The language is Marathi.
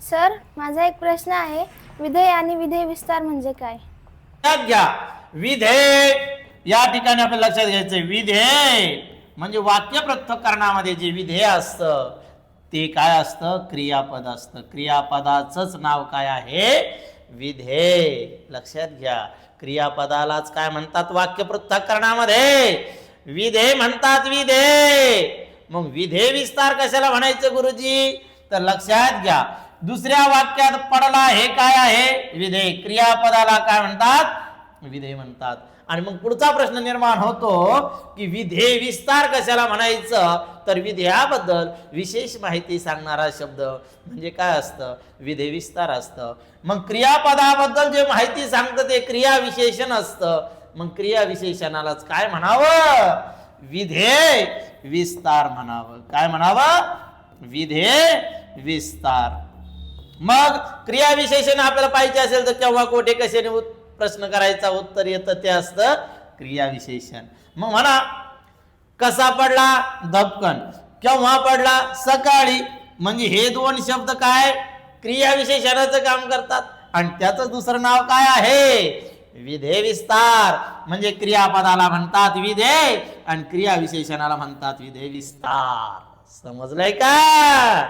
सर माझा एक प्रश्न आहे विधेय आणि विधेय विस्तार म्हणजे काय? लक्षात घ्या. विधेय या ठिकाणी आपण लक्षात घ्यायचं विधेय म्हणजे वाक्य पृथक्करणामध्ये जे विधेय असतं ते काय असतं? क्रियापद असतं. क्रियापदाचंच नाव काय आहे? विधेय. लक्षात घ्या. क्रियापदालाच काय म्हणतात? वाक्य पृथक्करणामध्ये विधेय म्हणतात विधेय. मग विधेय विस्तार कशाला म्हणायचं गुरुजी? तर लक्षात घ्या. दुसऱ्या वाक्यात पडला हे काय आहे? विधेय. क्रियापदाला काय म्हणतात? विधेय म्हणतात. आणि मग पुढचा प्रश्न निर्माण होतो की विधेय विस्तार कशाला म्हणायचं? तर विधेयाबद्दल विशेष माहिती सांगणारा शब्द म्हणजे काय असतं? विधेय विस्तार असतं. मग क्रियापदाबद्दल जे माहिती सांगतं ते क्रिया विशेषण असतं. मग क्रिया विशेषणालाच काय म्हणावं? विधेय विस्तार म्हणावं. काय म्हणावं? विधेय विस्तार. मग क्रिया विशेषण आपल्याला पाहिजे असेल तर केव्हा कोठे कशाने प्रश्न करायचा उत्तर येतं ते असतं क्रियाविशेषण. मग म्हणा कसा पडला? धपकन. केव्हा पडला? सकाळी. म्हणजे हे दोन शब्द काय? क्रियाविशेषणाचं काम करतात. आणि त्याचं दुसरं नाव काय आहे? विधेय विस्तार. म्हणजे क्रियापदाला म्हणतात विधेय आणि क्रियाविशेषणाला म्हणतात विधेय विस्तार. समजलंय का?